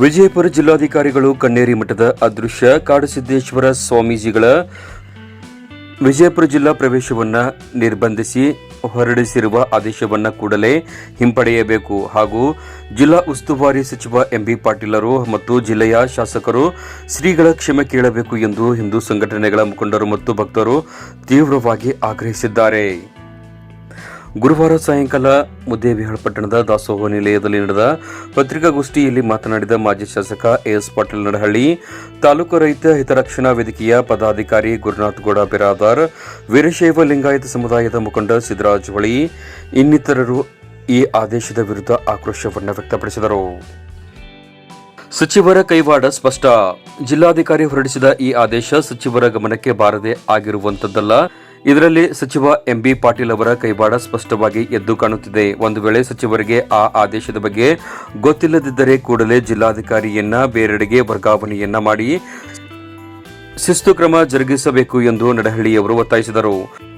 ವಿಜಯಪುರ ಜಿಲ್ಲಾಧಿಕಾರಿಗಳು ಕಣ್ಣೇರಿ ಮಠದ ಅದೃಶ್ಯ ಕಾಡಸಿದ್ದೇಶ್ವರ ಸ್ವಾಮೀಜಿಗಳ ವಿಜಯಪುರ ಜಿಲ್ಲಾ ಪ್ರವೇಶವನ್ನು ನಿರ್ಬಂಧಿಸಿ ಹೊರಡಿಸಿರುವ ಆದೇಶವನ್ನು ಕೂಡಲೇ ಹಿಂಪಡೆಯಬೇಕು ಹಾಗೂ ಜಿಲ್ಲಾ ಉಸ್ತುವಾರಿ ಸಚಿವ ಎಂಬಿ ಪಾಟೀಲರು ಮತ್ತು ಜಿಲ್ಲೆಯ ಶಾಸಕರು ಶ್ರೀಗಳ ಕ್ಷಮೆ ಕೇಳಬೇಕು ಎಂದು ಹಿಂದೂ ಸಂಘಟನೆಗಳ ಮುಖಂಡರು ಮತ್ತು ಭಕ್ತರು ತೀವ್ರವಾಗಿ ಆಗ್ರಹಿಸಿದ್ದಾರೆ. ಗುರುವಾರ ಸಾಯಂಕಾಲ ಮುದ್ದೇಬಿಹಾಳ್ ಪಟ್ಟಣದ ದಾಸೋಹ ನಿಲಯದಲ್ಲಿ ನಡೆದ ಪತ್ರಿಕಾಗೋಷ್ಠಿಯಲ್ಲಿ ಮಾತನಾಡಿದ ಮಾಜಿ ಶಾಸಕ ಎಸ್ ಪಾಟೀಲ್ ನಡಹಳ್ಳಿ, ತಾಲೂಕು ರೈತ ಹಿತರಕ್ಷಣಾ ವೇದಿಕೆಯ ಪದಾಧಿಕಾರಿ ಗುರುನಾಥ್ ಗೌಡ ಬಿರಾದಾರ್, ವೀರಶೈವ ಲಿಂಗಾಯತ ಸಮುದಾಯದ ಮುಖಂಡ ಸಿದ್ದರಾಜ್ ಹೊಳಿ, ಇನ್ನಿತರರು ಈ ಆದೇಶದ ವಿರುದ್ಧ ಆಕ್ರೋಶವನ್ನು ವ್ಯಕ್ತಪಡಿಸಿದರು. ಸಚಿವರ ಕೈವಾಡ ಸ್ಪಷ್ಟ. ಜಿಲ್ಲಾಧಿಕಾರಿ ಹೊರಡಿಸಿದ ಈ ಆದೇಶ ಸಚಿವರ ಗಮನಕ್ಕೆ ಬಾರದೆ ಆಗಿರುವಂತದ್ದಲ್ಲ. ಇದರಲ್ಲಿ ಸಚಿವ ಎಂಬಿ ಪಾಟೀಲ್ ಅವರ ಕೈವಾಡ ಸ್ಪಷ್ಟವಾಗಿ ಎದ್ದು ಕಾಣುತ್ತಿದೆ. ಒಂದು ವೇಳೆ ಸಚಿವರಿಗೆ ಆ ಆದೇಶದ ಬಗ್ಗೆ ಗೊತ್ತಿಲ್ಲದಿದ್ದರೆ ಕೂಡಲೇ ಜಿಲ್ಲಾಧಿಕಾರಿಯನ್ನ ಬೇರೆಡೆಗೆ ವರ್ಗಾವಣೆಯನ್ನ ಮಾಡಿ ಶಿಸ್ತು ಕ್ರಮ ಜರುಗಿಸಬೇಕು ಎಂದು ನಡಹಳ್ಳಿಯವರು ಒತ್ತಾಯಿಸಿದರು.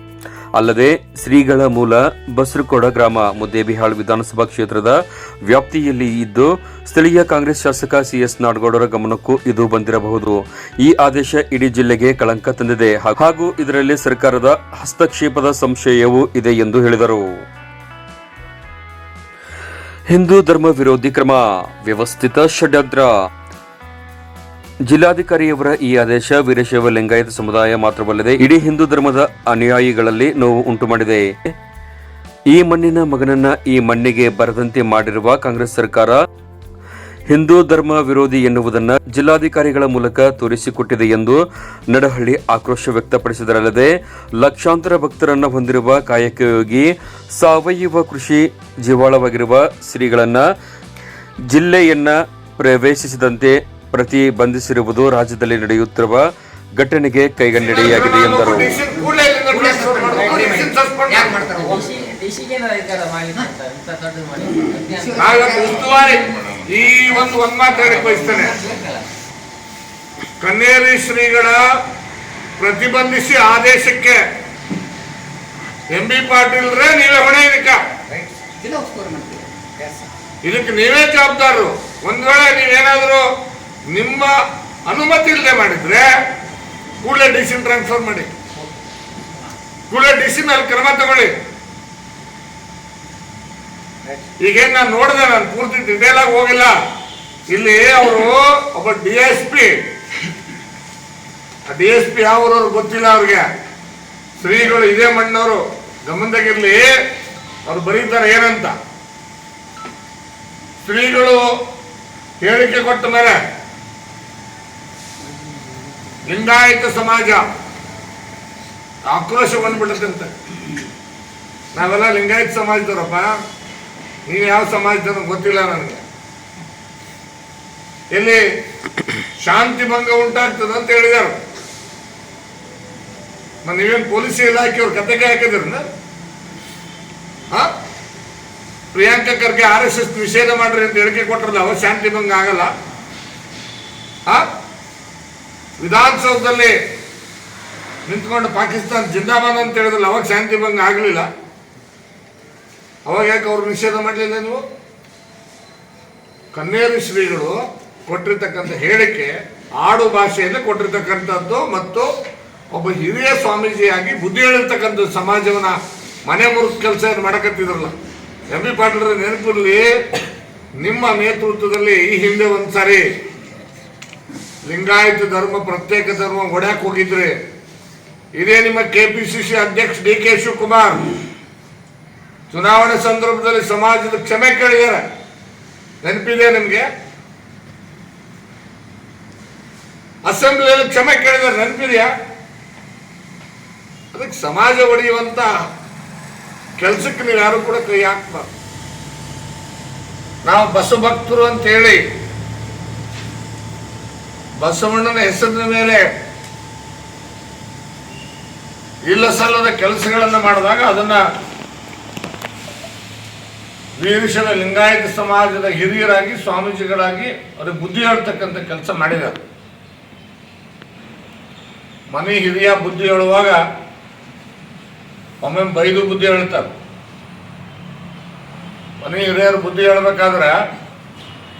ಅಲ್ಲದೆ ಶ್ರೀಗಳ ಮೂಲ ಬಸರಕೋಡ ಗ್ರಾಮ ಮುದ್ದೇಬಿಹಾಳ್ ವಿಧಾನಸಭಾ ಕ್ಷೇತ್ರದ ವ್ಯಾಪ್ತಿಯಲ್ಲಿ ಇದ್ದು ಸ್ಥಳೀಯ ಕಾಂಗ್ರೆಸ್ ಶಾಸಕ ಸಿಎಸ್ ನಾಡಗೌಡರ ಗಮನಕ್ಕೂ ಇದು ಬಂದಿರಬಹುದು. ಈ ಆದೇಶ ಇಡೀ ಜಿಲ್ಲೆಗೆ ಕಳಂಕ ತಂದಿದೆ. ಹಾಗೂ ಇದರಲ್ಲಿ ಸರ್ಕಾರದ ಹಸ್ತಕ್ಷೇಪದ ಸಂಶಯವೂ ಇದೆ ಎಂದು ಹೇಳಿದರು. ಹಿಂದೂ ಧರ್ಮ ವಿರೋಧಿ ಕ್ರಮ ವ್ಯವಸ್ಥಿತ ಷಡ್ಯಂತ್ರ ಜಿಲ್ಲಾಧಿಕಾರಿಯವರ ಈ ಆದೇಶ ವೀರಶೈವ ಲಿಂಗಾಯತ ಸಮುದಾಯ ಮಾತ್ರವಲ್ಲದೆ ಇಡೀ ಹಿಂದೂ ಧರ್ಮದ ಅನುಯಾಯಿಗಳಲ್ಲಿ ನೋವು ಉಂಟು ಮಾಡಿದೆ ಈ ಮಣ್ಣಿನ ಮಗನನ್ನ ಈ ಮಣ್ಣಿಗೆ ಬರದಂತೆ ಮಾಡಿರುವ ಕಾಂಗ್ರೆಸ್ ಸರ್ಕಾರ ಹಿಂದೂ ಧರ್ಮ ವಿರೋಧಿ ಎನ್ನುವುದನ್ನು ಜಿಲ್ಲಾಧಿಕಾರಿಗಳ ಮೂಲಕ ತೋರಿಸಿಕೊಟ್ಟಿದೆ ಎಂದು ನಡಹಳ್ಳಿ ಆಕ್ರೋಶ ವ್ಯಕ್ತಪಡಿಸಿದರಲ್ಲದೆ ಲಕ್ಷಾಂತರ ಭಕ್ತರನ್ನು ಹೊಂದಿರುವ ಕಾಯಕಯೋಗಿ ಸಾವಯವ ಕೃಷಿ ಜೀವಾಳವಾಗಿರುವ ಶ್ರೀಗಳನ್ನು ಜಿಲ್ಲೆಯನ್ನ ಪ್ರವೇಶಿಸಿದಂತೆ ಪ್ರತಿಬಂಧಿಸಿರುವುದು ರಾಜ್ಯದಲ್ಲಿ ನಡೆಯುತ್ತಿರುವ ಘಟನೆಗೆ ಕೈಗನ್ನಡಿಯಾಗಿದೆ ಎಂದರು. ಈ ಒಂದು ಬಯಸ್ತೇನೆ ಕನ್ನೇರಿ ಶ್ರೀಗಳ ಪ್ರತಿಬಂಧಿಸಿ ಆದೇಶಕ್ಕೆ ಎಂ ಬಿ ಪಾಟೀಲ್ರೇ ನೀವೇ ಹೊಣೆ ಇದಕ್ಕ. ಇದಕ್ಕೆ ನೀವೇ ಜವಾಬ್ದಾರರು. ಒಂದ್ ವೇಳೆ ನೀವೇನಾದ್ರೂ ನಿಮ್ಮ ಅನುಮತಿ ಇಲ್ಲದೆ ಮಾಡಿದ್ರೆ ಕೂಡಲೇ ಡಿಸಿನ್ ಟ್ರಾನ್ಸ್ಫರ್ ಮಾಡಿ. ಕೂಡಲೇ ಡಿಸಿನ್ ಅಲ್ಲಿ ಕ್ರಮ ತಗೊಳ್ಳಿ. ಈಗೇನ್ ನಾನು ನೋಡಿದೆ, ನಾನು ಪೂರ್ತಿ ಡಿಟೇಲ್ ಆಗಿ ಹೋಗಿಲ್ಲ. ಇಲ್ಲಿ ಅವರು ಒಬ್ಬ D S P D S P ಯಾವ್ರವ್ರು ಗೊತ್ತಿಲ್ಲ ಅವ್ರಿಗೆ. ಶ್ರೀಗಳು ಇದೇ ಮಣ್ಣವರು. ಗಮನದಾಗಿರ್ಲಿ, ಅವ್ರು ಬರೀತಾರೆ ಏನಂತ. ಶ್ರೀಗಳು ಹೇಳಿಕೆ ಕೊಟ್ಟ ಮೇಲೆ ಲಿಂಗಾಯತ ಸಮಾಜ. ಆಕ್ರೋಶ ಬಂದ್ಬಿಡುತ್ತಂತೆ. ನಾವೆಲ್ಲ ಲಿಂಗಾಯತ ಸಮಾಜದವರಪ್ಪ. ನೀವು ಯಾವ ಸಮಾಜದ ಗೊತ್ತಿಲ್ಲ ನನಗೆ. ಇಲ್ಲಿ ಶಾಂತಿ ಭಂಗ ಉಂಟಾಗ್ತದೆ ಅಂತ ಹೇಳಿದಾರ ನೀವೇನು ಪೊಲೀಸ್ ಇಲಾಖೆಯವ್ರ ಕತೆಗೆ ಹಾಕಿದ್ರನ್ನ ಹಾ? Priyanka Kharge R S S ನಿಷೇಧ ಮಾಡ್ರಿ ಅಂತ ಹೇಳಿಕೆ ಕೊಟ್ರಲ್ಲ ಅವ ಶಾಂತಿ ಭಂಗ ಆಗಲ್ಲ. ಹಾ? ವಿಧಾನಸೌಧದಲ್ಲಿ ನಿಂತ್ಕೊಂಡು ಪಾಕಿಸ್ತಾನ ಜಿಂದಾಬಾದ್ ಅಂತ ಹೇಳಿದ್ರಲ್ಲ, ಅವಾಗ ಶಾಂತಿ ಭಂಗ ಆಗಲಿಲ್ಲ. ಅವಾಗ ಯಾಕೆ ಅವ್ರು ನಿಷೇಧ ಮಾಡಲಿಲ್ಲ ನೀವು? ಕನ್ನೇರಿ ಶ್ರೀಗಳು ಕೊಟ್ಟಿರ್ತಕ್ಕಂಥ ಹೇಳಿಕೆ ಆಡು ಭಾಷೆಯಲ್ಲಿ ಕೊಟ್ಟಿರ್ತಕ್ಕಂಥದ್ದು ಮತ್ತು ಒಬ್ಬ ಹಿರಿಯ ಸ್ವಾಮೀಜಿಯಾಗಿ ಬುದ್ಧಿ ಹೇಳಿರ್ತಕ್ಕಂಥ ಸಮಾಜವನ್ನ ಮನೆ ಮುರುಕ್ ಕೆಲಸ ಏನು ಮಾಡಕತ್ತಿದ್ರಲ್ಲ. ಎಂ ಬಿ ಪಾಟೀಲ್ರ ನೆನಪಿರ್ಲಿ, ನಿಮ್ಮ ನೇತೃತ್ವದಲ್ಲಿ ಈ ಹಿಂದೆ ಒಂದ್ಸಾರಿ ಲಿಂಗಾಯತ ಧರ್ಮ, ಪ್ರತ್ಯೇಕ ಧರ್ಮ ಒಡ್ಯಾಕ್ ಹೋಗಿದ್ರಿ. ಇದೇ ನಿಮ್ಮ ಕೆಪಿಸಿಸಿ ಅಧ್ಯಕ್ಷ ಡಿ ಕೆ ಶಿವಕುಮಾರ್. ಚುನಾವಣೆ ಸಂದರ್ಭದಲ್ಲಿ ಸಮಾಜದ ಕ್ಷಮೆ ಕೇಳಿದಾರೆ ನೆನಪಿದೆ ನಿಮ್ಗೆ? ಅಸೆಂಬ್ಲಿಯಲ್ಲಿ ಕ್ಷಮೆ ಕೇಳಿದಾರೆ ನೆನಪಿದೆಯಾ? ಅದಕ್ಕೆ ಸಮಾಜ ಒಡೆಯುವಂತ ಕೆಲಸಕ್ಕೆ ನೀವು ಯಾರು ಕೂಡ ಕೈ ಹಾಕ್ಬಾರ್ದು. ನಾವು ಬಸಭಕ್ತರು ಅಂತ ಹೇಳಿ ಬಸವಣ್ಣನ ಹೆಸರಿನ ಮೇಲೆ ಇಲ್ಲ ಸಲ್ಲದ ಕೆಲಸಗಳನ್ನು ಮಾಡಿದಾಗ ಅದನ್ನ ವೀರಶೈವ ಲಿಂಗಾಯತ ಸಮಾಜದ ಹಿರಿಯರಾಗಿ, ಸ್ವಾಮೀಜಿಗಳಾಗಿ ಅವ್ರಿಗೆ ಬುದ್ಧಿ ಹೇಳ್ತಕ್ಕಂಥ ಕೆಲಸ ಮಾಡಿದ್ದಾರೆ. ಮನೆ ಹಿರಿಯ ಬುದ್ಧಿ ಹೇಳುವಾಗ ಒಮ್ಮೆ ಬೈದು ಬುದ್ಧಿ ಹೇಳ್ತಾರೆ. ಮನೆ ಹಿರಿಯರು ಬುದ್ಧಿ ಹೇಳ್ಬೇಕಾದ್ರೆ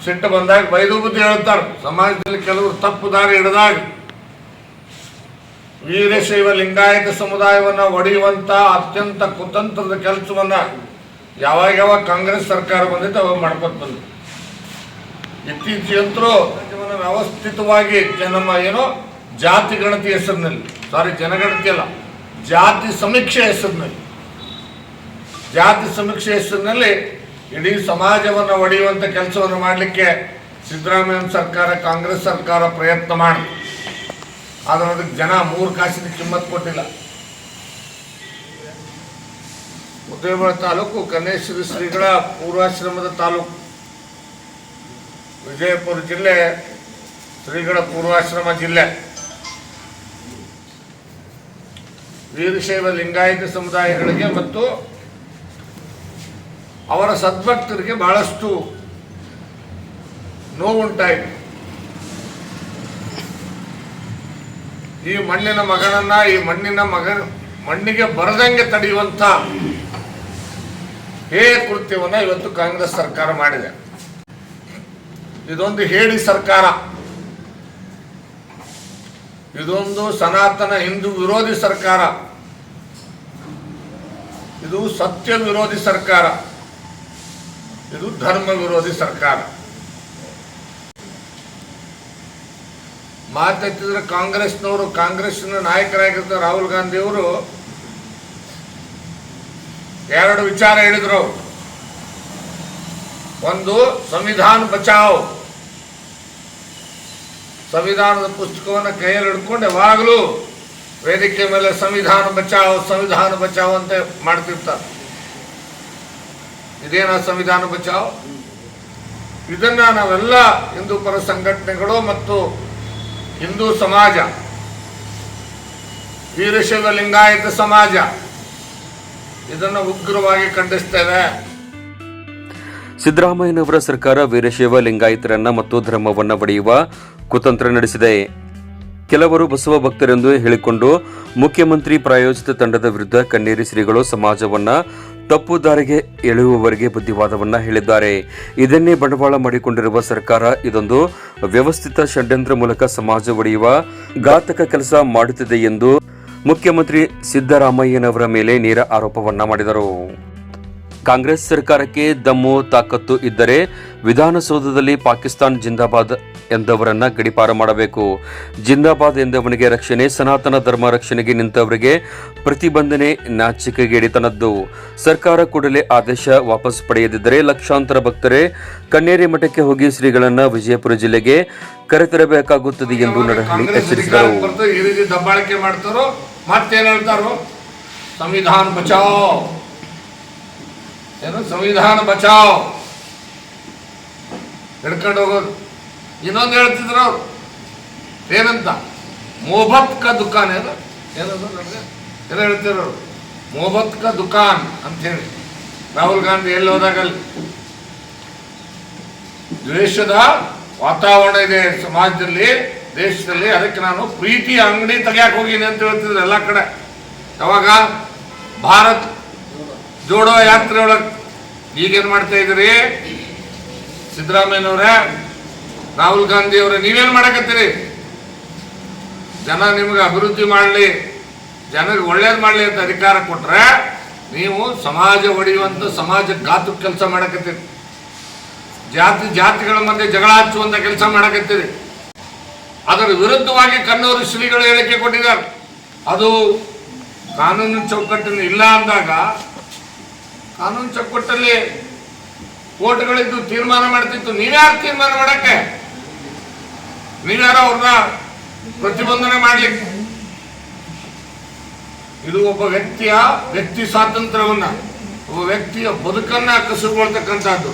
ಸಿಟ್ಟು ಬಂದಾಗ ಬೈದು ಹೇಳ್ತಾರೆ ಸಮಾಜದಲ್ಲಿ ಕೆಲವರು ತಪ್ಪು ದಾರಿ ಹಿಡಿದಾಗ ವೀರಶೈವ ಲಿಂಗಾಯತ ಸಮುದಾಯವನ್ನು ಒಡೆಯುವಂತ ಅತ್ಯಂತ ಕುತಂತ್ರದ ಕೆಲಸವನ್ನ ಯಾವಾಗ ಯಾವಾಗ ಕಾಂಗ್ರೆಸ್ ಸರ್ಕಾರ ಬಂದಿತ್ತು ಅವಾಗ ಮಾಡ್ಕೊತ ಬಂದ್ರು. ಇತ್ತೀಚೆಗಂತರೂ ವ್ಯವಸ್ಥಿತವಾಗಿ ನಮ್ಮ ಏನು ಜಾತಿ ಗಣತಿ ಹೆಸರಿನಲ್ಲಿ, ಸಾರಿ ಜನಗಣತಿ ಅಲ್ಲ, ಜಾತಿ ಸಮೀಕ್ಷೆ ಹೆಸರಿನಲ್ಲಿ, ಜಾತಿ ಸಮೀಕ್ಷೆ ಹೆಸರಿನಲ್ಲಿ ಇಡೀ ಸಮಾಜವನ್ನು ಒಡೆಯುವಂಥ ಕೆಲಸವನ್ನು ಮಾಡಲಿಕ್ಕೆ ಸಿದ್ದರಾಮಯ್ಯ ಸರ್ಕಾರ, ಕಾಂಗ್ರೆಸ್ ಸರ್ಕಾರ ಪ್ರಯತ್ನ ಮಾಡಿ ಆದರೆ ಅದಕ್ಕೆ ಜನ ಮೂರು ಕಾಸಿನ ಕಿಮ್ಮತ್ ಕೊಟ್ಟಿಲ್ಲ. ಮುದ್ದೇಬಿಳ ತಾಲೂಕು ಕನ್ನೇಶ್ವರಿ ಶ್ರೀಗಳ ಪೂರ್ವಾಶ್ರಮದ ತಾಲೂಕು. ವಿಜಯಪುರ ಜಿಲ್ಲೆ ಶ್ರೀಗಳ ಪೂರ್ವಾಶ್ರಮ ಜಿಲ್ಲೆ. ವೀರಶೈವ ಲಿಂಗಾಯತ ಸಮುದಾಯಗಳಿಗೆ ಮತ್ತು ಅವರ ಸದ್ಭಕ್ತರಿಗೆ ಬಹಳಷ್ಟು ನೋವುಂಟಾಯಿತು. ಈ ಮಣ್ಣಿನ ಮಗನನ್ನ, ಈ ಮಣ್ಣಿನ ಮಗ ಮಣ್ಣಿಗೆ ಬರದಂಗೆ ತಡೆಯುವಂತ ಹೇ ಕೃತ್ಯವನ್ನು ಇವತ್ತು ಕಾಂಗ್ರೆಸ್ ಸರ್ಕಾರ ಮಾಡಿದೆ. ಇದೊಂದು ಹೇಳಿ ಸರ್ಕಾರ. ಇದೊಂದು ಸನಾತನ ಹಿಂದೂ ವಿರೋಧಿ ಸರ್ಕಾರ. ಇದು ಸತ್ಯ ವಿರೋಧಿ ಸರ್ಕಾರ. ಇದು ಧರ್ಮ ವಿರೋಧಿ ಸರ್ಕಾರ. ಮಾತೆತ್ತಿದ್ರೆ ಕಾಂಗ್ರೆಸ್ನವರು ಕಾಂಗ್ರೆಸ್ನ ನಾಯಕರಾಗಿರ್ತ ರಾಹುಲ್ ಗಾಂಧಿ ಅವರು ಎರಡು ವಿಚಾರ ಹೇಳಿದ್ರು. ಒಂದು, ಸಂವಿಧಾನ ಬಚಾವ್. ಸಂವಿಧಾನದ ಪುಸ್ತಕವನ್ನು ಕೈಯಲ್ಲಿ ಹಿಡ್ಕೊಂಡು ಯಾವಾಗಲೂ ವೇದಿಕೆ ಮೇಲೆ ಸಂವಿಧಾನ ಬಚಾವ್ ಸಂವಿಧಾನ ಬಚಾವ್ ಅಂತ ಮಾಡ್ತಿರ್ತಾರೆ. ಇದೇನ ಸಂವಿಧಾನ ಬಚಾವ್? ಇದನ್ನ ನಾವೆಲ್ಲ ಹಿಂದೂ ಪರ ಸಂಘಟನೆಗಳು ಮತ್ತು ಹಿಂದೂ ಸಮಾಜ, ವೀರಶೈವ ಲಿಂಗಾಯತ ಸಮಾಜ ಇದನ್ನು ಉಗ್ರವಾಗಿ ಖಂಡಿಸ್ತೇವೆ. ಸಿದ್ದರಾಮಯ್ಯನವರ ಸರ್ಕಾರ ವೀರಶೈವ ಲಿಂಗಾಯತರನ್ನ ಮತ್ತು ಧರ್ಮವನ್ನ ಒಡೆಯುವ ಕುತಂತ್ರ ನಡೆಸಿದೆ. ಕೆಲವರು ಬಸವ ಭಕ್ತರೆಂದು ಹೇಳಿಕೊಂಡು ಮುಖ್ಯಮಂತ್ರಿ ಪ್ರಾಯೋಜಿತ ತಂಡದ ವಿರುದ್ಧ ಕಣ್ಣೀರಿ ಶ್ರೀಗಳು ಸಮಾಜವನ್ನ ತಪ್ಪು ದಾರಿಗೆ ಎಳೆಯುವವರಿಗೆ ಬುದ್ಧಿವಾದವನ್ನು ಹೇಳಿದ್ದಾರೆ. ಇದನ್ನೇ ಬಂಡವಾಳ ಮಾಡಿಕೊಂಡಿರುವ ಸರ್ಕಾರ ಇದೊಂದು ವ್ಯವಸ್ಥಿತ ಷಡ್ಯಂತ್ರ ಮೂಲಕ ಸಮಾಜ ಒಡೆಯುವ ಘಾತಕ ಕೆಲಸ ಮಾಡುತ್ತಿದೆ ಎಂದು ಮುಖ್ಯಮಂತ್ರಿ ಸಿದ್ದರಾಮಯ್ಯನವರ ಮೇಲೆ ನೇರ ಆರೋಪವನ್ನ ಮಾಡಿದರು. ಕಾಂಗ್ರೆಸ್ ಸರ್ಕಾರಕ್ಕೆ ದಮ್ಮು, ತಾಕತ್ತು ಇದ್ದರೆ ವಿಧಾನಸೌಧದಲ್ಲಿ ಪಾಕಿಸ್ತಾನ್ ಜಿಂದಾಬಾದ್ ಎಂದವರನ್ನ ಗಡಿಪಾರ ಮಾಡಬೇಕು. ಜಿಂದಾಬಾದ್ ಎಂದವನಿಗೆ ರಕ್ಷಣೆ, ಸನಾತನ ಧರ್ಮ ರಕ್ಷಣೆಗೆ ನಿಂತವರಿಗೆ ಪ್ರತಿಬಂಧನೆ ನಾಚಿಕೆಗೇಡಿತನದ್ದು. ಸರ್ಕಾರ ಕೂಡಲೇ ಆದೇಶ ವಾಪಸ್ ಪಡೆಯದಿದ್ದರೆ ಲಕ್ಷಾಂತರ ಭಕ್ತರೇ ಕಣ್ಣೇರಿ ಮಠಕ್ಕೆ ಹೋಗಿ ಶ್ರೀಗಳನ್ನ ವಿಜಯಪುರ ಜಿಲ್ಲೆಗೆ ಕರೆತರಬೇಕಾಗುತ್ತದೆ ಎಂದು ನಡಹಳ್ಳಿ ಎಚ್ಚರಿಸಿದರು. ಸಂವಿಧಾನ ಬಚಾವ್? ಏನು? ಸಂವಿಧಾನ ಬಚಾವ್. ಹಿಡ್ಕೊಂಡು ಹೋಗೋದು. ಇನ್ನೊಂದು ಹೇಳ್ತಿದ್ರು ಅವ್ರು. ಏನಂತ? ಮೊಹಬತ್ ಕ ದುಕಾನ್ ಏನು? ಏನದು ಏನೋ ಹೇಳ್ತಿದ್ರು ಅವರು. ಕ ದುಕಾನ್ ಅಂತ ಹೇಳಿ ರಾಹುಲ್ ಗಾಂಧಿ ಎಲ್ಲಿ ಹೋದಾಗ ಅಲ್ಲಿ? ದ್ವೇಷದ ವಾತಾವರಣ ಇದೆ ಸಮಾಜದಲ್ಲಿ, ದೇಶದಲ್ಲಿ. ಅದಕ್ಕೆ ನಾನು ಪ್ರೀತಿಯ ಅಂಗಡಿ ತೆಗಿಯಕ್ಕೆ ಹೋಗಿನಿ ಅಂತ ಹೇಳ್ತಿದ್ರು ಎಲ್ಲ ಕಡೆ. ಯಾವಾಗ? ಭಾರತ್ ಜೋಡೋ ಯಾತ್ರೆ ಒಳಗೆ ಈಗೇನು ಮಾಡ್ತಾ ಇದ್ದೀರಿ? ಸಿದ್ದರಾಮಯ್ಯನವ್ರೆ, ರಾಹುಲ್ ಗಾಂಧಿ ಅವರೇ ನೀವೇನ್ ಮಾಡಕತ್ತೀರಿ? ಜನ ನಿಮ್ಗೆ ಅಭಿವೃದ್ಧಿ ಮಾಡಲಿ, ಜನರಿಗೆ ಒಳ್ಳೇದು ಮಾಡಲಿ ಅಂತ ಅಧಿಕಾರ ಕೊಟ್ಟರೆ ನೀವು ಸಮಾಜ ಒಡೆಯುವಂತ ಸಮಾಜ ಘಾತು ಕೆಲಸ ಮಾಡಕತ್ತೀರಿ. ಜಾತಿ, ಜಾತಿಗಳ ಮಧ್ಯೆ ಜಗಳ ಹಚ್ಚುವಂಥ ಕೆಲಸ ಮಾಡಕತ್ತೀರಿ. ಅದರ ವಿರುದ್ಧವಾಗಿ ಕನ್ನೂರು ಶ್ರೀಗಳು ಹೇಳಿಕೆ ಕೊಟ್ಟಿದ್ದಾರೆ. ಅದು ಕಾನೂನು ಚೌಕಟ್ಟಿನ ಇಲ್ಲ ಅಂದಾಗ ಕಾನೂನು ಚೌಕಟ್ಟಲ್ಲಿ ಕೋರ್ಟ್ಗಳಿದ್ದು ತೀರ್ಮಾನ ಮಾಡ್ತಿತ್ತು. ನೀವ್ಯಾರು ತೀರ್ಮಾನ ಮಾಡಕ್ಕೆ? ನೀವ್ಯಾರು ಅವ್ರನ್ನ ಪ್ರತಿಬಂಧನೆ ಮಾಡ್ಲಿಕ್ಕೆ? ಇದು ಒಬ್ಬ ವ್ಯಕ್ತಿಯ ವ್ಯಕ್ತಿ ಸ್ವಾತಂತ್ರ್ಯವನ್ನ, ಒಬ್ಬ ವ್ಯಕ್ತಿಯ ಬದುಕನ್ನ ಕಸುಗೊಳ್ತಕ್ಕಂಥದ್ದು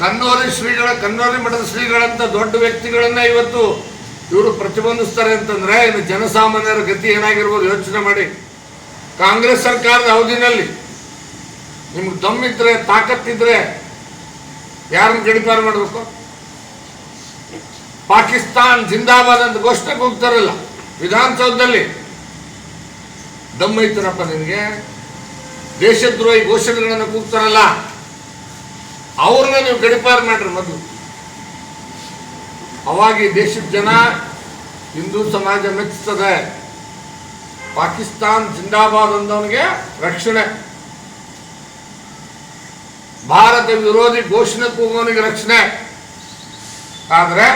ಕನ್ನೋರಿ ಶ್ರೀಗಳ ಕನ್ನೋರಿ ಮಠದ ಶ್ರೀಗಳಂತ ದೊಡ್ಡ ವ್ಯಕ್ತಿಗಳನ್ನ ಇವತ್ತು ಇವರು ಪ್ರತಿಬಂಧಿಸ್ತಾರೆ ಅಂತಂದ್ರೆ ಇನ್ನು ಜನಸಾಮಾನ್ಯರ ಗತಿ ಏನಾಗಿರ್ಬೋದು ಯೋಚನೆ ಮಾಡಿ. ಕಾಂಗ್ರೆಸ್ ಸರ್ಕಾರದ ಅವಧಿನಲ್ಲಿ ನಿಮ್ಗೆ ದಮ್ಮಿದ್ರೆ ತಾಕತ್ತಿದ್ರೆ ಯಾರನ್ನು ಗಡಿಪಾರು ಮಾಡಬೇಕು? ಪಾಕಿಸ್ತಾನ್ ಜಿಂದಾಬಾದ್ ಅಂತ ಘೋಷಣೆಗೆ ಹೋಗ್ತಾರಲ್ಲ, ವಿಧಾನಸೌಧದಲ್ಲಿ. ದಮ್ಮೈತನಪ್ಪ ನಿನಗೆ ದೇಶದ್ರೋಹಿ ಘೋಷಣೆಗಳನ್ನು ಕೂಗ್ತಾರಲ್ಲ, ಅವ್ರನ್ನ ನೀವು ಗಡಿಪಾರು ಮಾಡ್ರಿ ಮೊದಲು. ಅವಾಗಿ ದೇಶದ ಜನ ಹಿಂದೂ ಸಮಾಜ ಮೆಚ್ಚಿಸ್ತದೆ ಪಾಕಿಸ್ತಾನ್ ಜಿಂದಾಬಾದ್ ಅಂದವನಿಗೆ ರಕ್ಷಣೆ. ಭಾರತ ವಿರೋಧಿ ಘೋಷಣೆ ಕೂಗೋನಿಗೆ ರಕ್ಷಣೆ. ಆದರೆ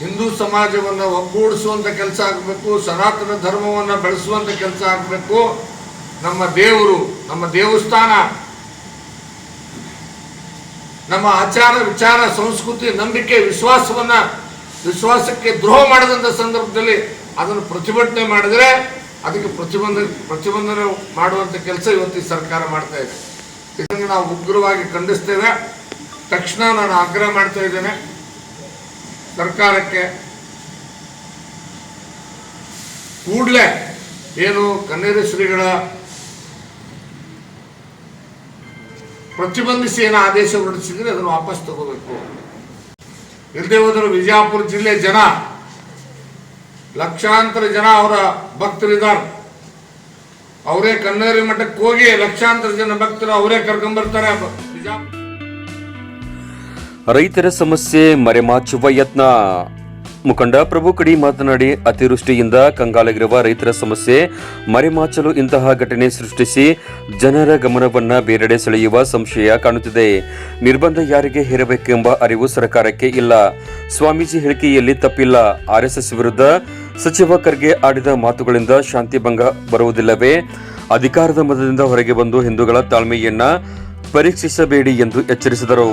ಹಿಂದೂ ಸಮಾಜವನ್ನು ಒಗ್ಗೂಡಿಸುವಂಥ ಕೆಲಸ ಆಗಬೇಕು, ಸನಾತನ ಧರ್ಮವನ್ನು ಬೆಳೆಸುವಂಥ ಕೆಲಸ ಆಗಬೇಕು. ನಮ್ಮ ದೇವರು, ನಮ್ಮ ದೇವಸ್ಥಾನ, ನಮ್ಮ ಆಚಾರ ವಿಚಾರ, ಸಂಸ್ಕೃತಿ, ನಂಬಿಕೆ, ವಿಶ್ವಾಸವನ್ನು, ವಿಶ್ವಾಸಕ್ಕೆ ದ್ರೋಹ ಮಾಡಿದಂಥ ಸಂದರ್ಭದಲ್ಲಿ ಅದನ್ನು ಪ್ರತಿಭಟನೆ ಮಾಡಿದರೆ ಅದಕ್ಕೆ ಪ್ರತಿಬಂಧ, ಪ್ರತಿಬಂಧನೆ ಮಾಡುವಂಥ ಕೆಲಸ ಇವತ್ತು ಸರ್ಕಾರ ಮಾಡ್ತಾ ಇದೆ. ಇದನ್ನು ನಾವು ಉಗ್ರವಾಗಿ ಖಂಡಿಸ್ತೇವೆ. ತಕ್ಷಣ ನಾನು ಆಗ್ರಹ ಮಾಡ್ತಾ ಇದ್ದೇನೆ. ಸರ್ಕಾರಕ್ಕೆ ಕೂಡಲೇ ಏನು ಕನ್ನೇರಿ ಶ್ರೀಗಳ ಪ್ರತಿಬಂಧಿಸಿ ಏನು ಆದೇಶ ಹೊರಡಿಸಿದ್ರೆ ಅದನ್ನು ವಾಪಸ್ ತಗೋಬೇಕು. ಇಲ್ಲದೆ ಹೋದ್ರೆ ವಿಜಯಪುರ ಜಿಲ್ಲೆ ಜನ, ಲಕ್ಷಾಂತರ ಜನ ಅವರ ಭಕ್ತರಿದ್ದಾರೆ. ಅವರೇ ಕನ್ನೇರಿ ಮಠಕ್ಕೆ ಹೋಗಿ ಲಕ್ಷಾಂತರ ಜನ ಭಕ್ತರು ಅವರೇ ಕರ್ಕೊಂಡ್ಬರ್ತಾರೆ ರೈತರ ಸಮಸ್ಯೆ ಮರೆಮಾಚುವ ಯತ್ನ. ಮುಖಂಡ ಪ್ರಭು ಕಡಿ ಮಾತನಾಡಿ, ಅತಿವೃಷ್ಟಿಯಿಂದ ಕಂಗಾಲಾಗಿರುವ ರೈತರ ಸಮಸ್ಯೆ ಮರೆಮಾಚಲು ಇಂತಹ ಘಟನೆ ಸೃಷ್ಟಿಸಿ ಜನರ ಗಮನವನ್ನ ಬೇರೆಡೆ ಸೆಳೆಯುವ ಸಂಶಯ ಕಾಣುತ್ತಿದೆ. ನಿರ್ಬಂಧ ಯಾರಿಗೆ ಹೇರಬೇಕೆಂಬ ಅರಿವು ಸರ್ಕಾರಕ್ಕೆ ಇಲ್ಲ. ಸ್ವಾಮೀಜಿ ಹೇಳಿಕೆಯಲ್ಲಿ ತಪ್ಪಿಲ್ಲ. ಆರ್ಎಸ್ಎಸ್ ವಿರುದ್ಧ ಸಚಿವ ಖರ್ಗೆ ಆಡಿದ ಮಾತುಗಳಿಂದ ಶಾಂತಿ ಭಂಗ ಬರುವುದಿಲ್ಲವೇ? ಅಧಿಕಾರದ ಮತದಿಂದ ಹೊರಗೆ ಬಂದು ಹಿಂದೂಗಳ ತಾಳ್ಮೆಯನ್ನ ಪರೀಕ್ಷಿಸಬೇಡಿ ಎಂದು ಎಚ್ಚರಿಸಿದರು.